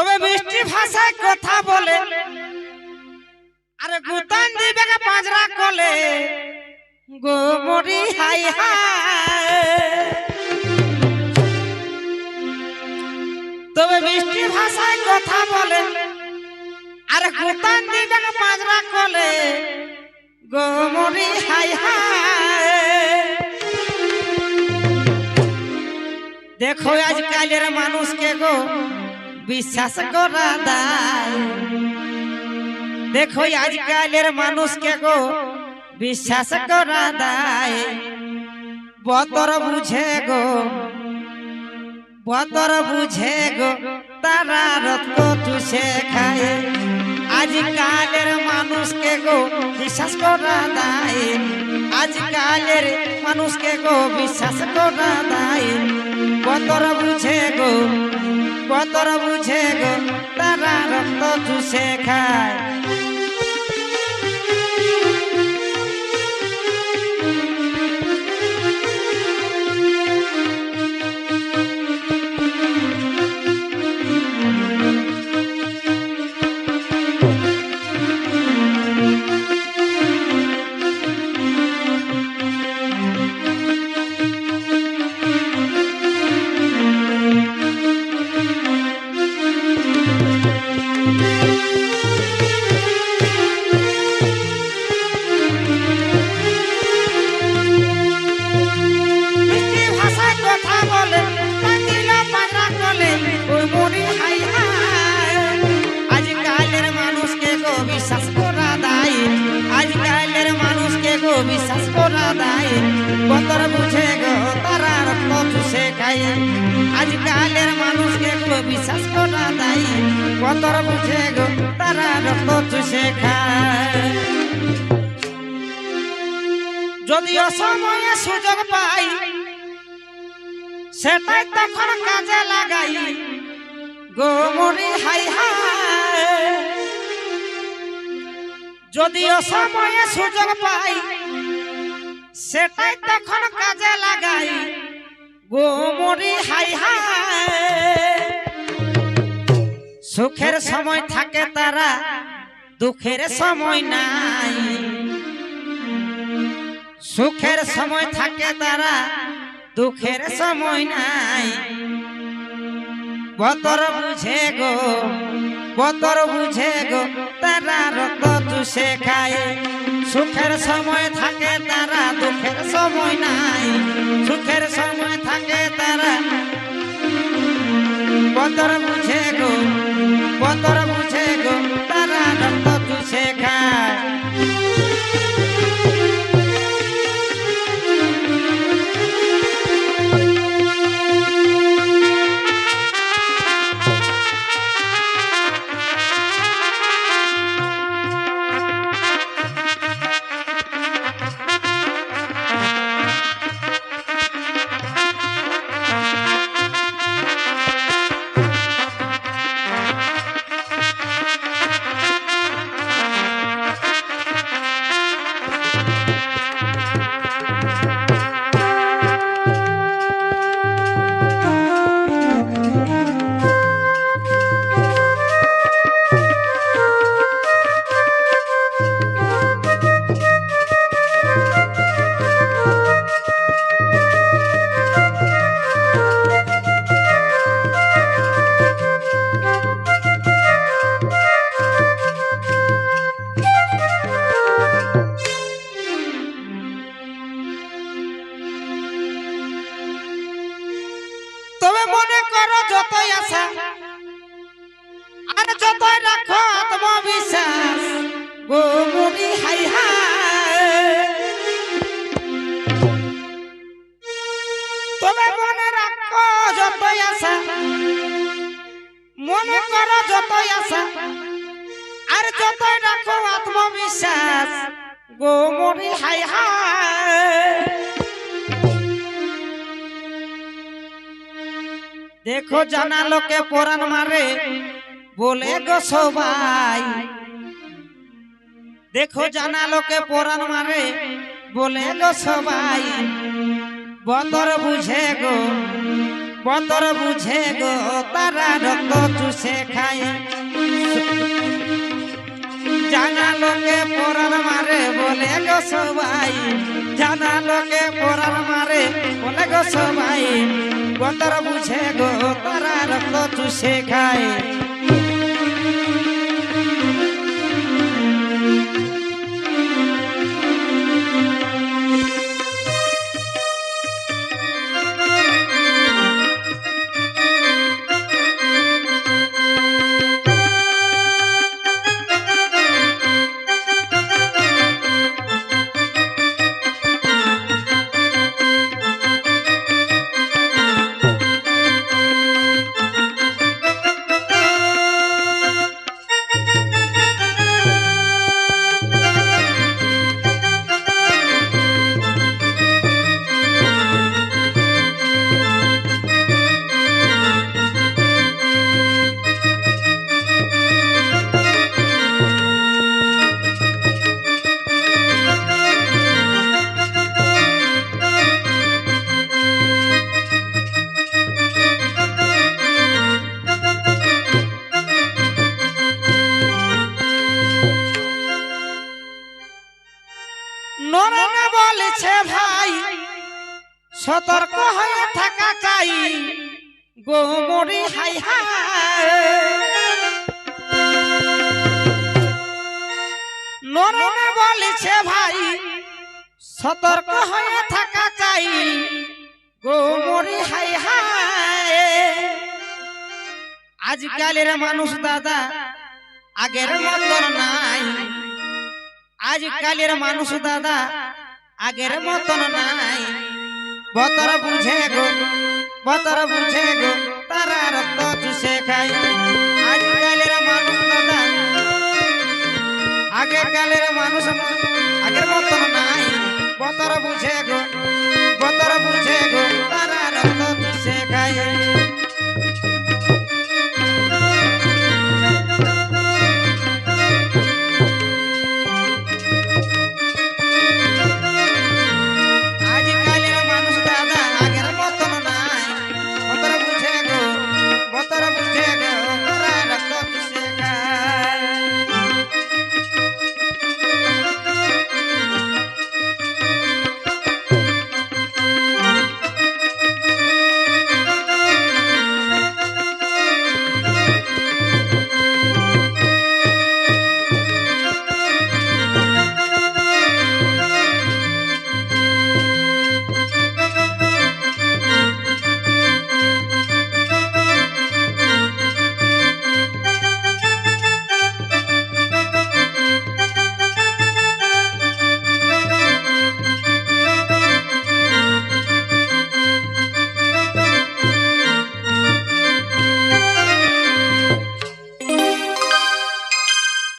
তবে মিষ্টি ভাষায় কথা বলে। আরে গুতান দিবে পাঁচরা কলে। গো মরি, হাই তবে মিষ্টি ভাষায় কথা বলে। আরে গুতান দিবে পাঁচরা কলে। গো মরি, হাই হাই। দেখো আজকালের মানুষকে গো। বিশ্বাস করা দায়। দেখো আজকালের মানুষকে গো, বিশ্বাস করা দায়। বতর বুঝে গো বতর বুঝে গো, তারা রক্ত চুষে খায়। আজকালের মানুষকে গো, বিশ্বাস করা দায়। আজকালের মানুষকে গো, বিশ্বাস করা দায়। বতর বুঝে গো বতর বুঝে গো তারা রক্ত চুষে খায়। বিশ্বাস করা দায় বতর বুঝে গো, তারা রক্ত চুষে যদি অসময়ে সুযোগ পাই, সেটাই তখন কাজে লাগাই। গোমরি হাই হাই। যদি অসময়ে সুযোগ পাই, সেটাই তখন কাজে লাগাই। গোমরি হাই হাই। সুখের সময় থাকে তারা দুঃখের সময় নাই। সুখের সময় থাকে তারা দুঃখের সময় নাই। বতর বুঝে গো বতর বুঝে গো তারা রক্ত চুষে খায়। সুখের সময় থাকে তারা দুঃখের সময় নাই। সুখের সময় থাকে তারা বতর বুঝে গো পতর বুঝে গো তারা রক্ত চুষে খায়। যতই আশা আর যতই রাখো আত্মবিশ্বাস গো মরি হাই। তবে মনে রাখো যতই আশা মনে করো যতই আশা আর যতই রাখো আত্মবিশ্বাস গো মরি হাই হাই। দেখো জানা লোকে পরাণ মারে, বলে গো সবাই। দেখো জানা লোকে পরাণ মারে, বলে গো সবাই। বতর বুঝে গো বতর বুঝে গো, তারা রক্ত চুষে খায়। জানা লোকে পরার মারে, বলে গো সবাই। জানা লোকে পরার মারে, বলে গো সবাই। বতর বুঝে গো রক্ত সতর্ক হয়ে থাকা চাই। গোমরি হাই নরেনা বলেছে ভাই, সতর্ক হয়ে থাকা চাই। গোমরি হাই হাই। আজকালের মানুষ দাদা, আগের মতন নাই। আজকালের মানুষ দাদা, আগের মতন নাই। বতর বুঝে গো, বতর বুঝে গো, তারা রক্ত চুষে খাই আজকালের মানুষ দাদা আগের কালের মানুষ আগের মতন নাই। বতর বুঝে গো, বতর বুঝে গো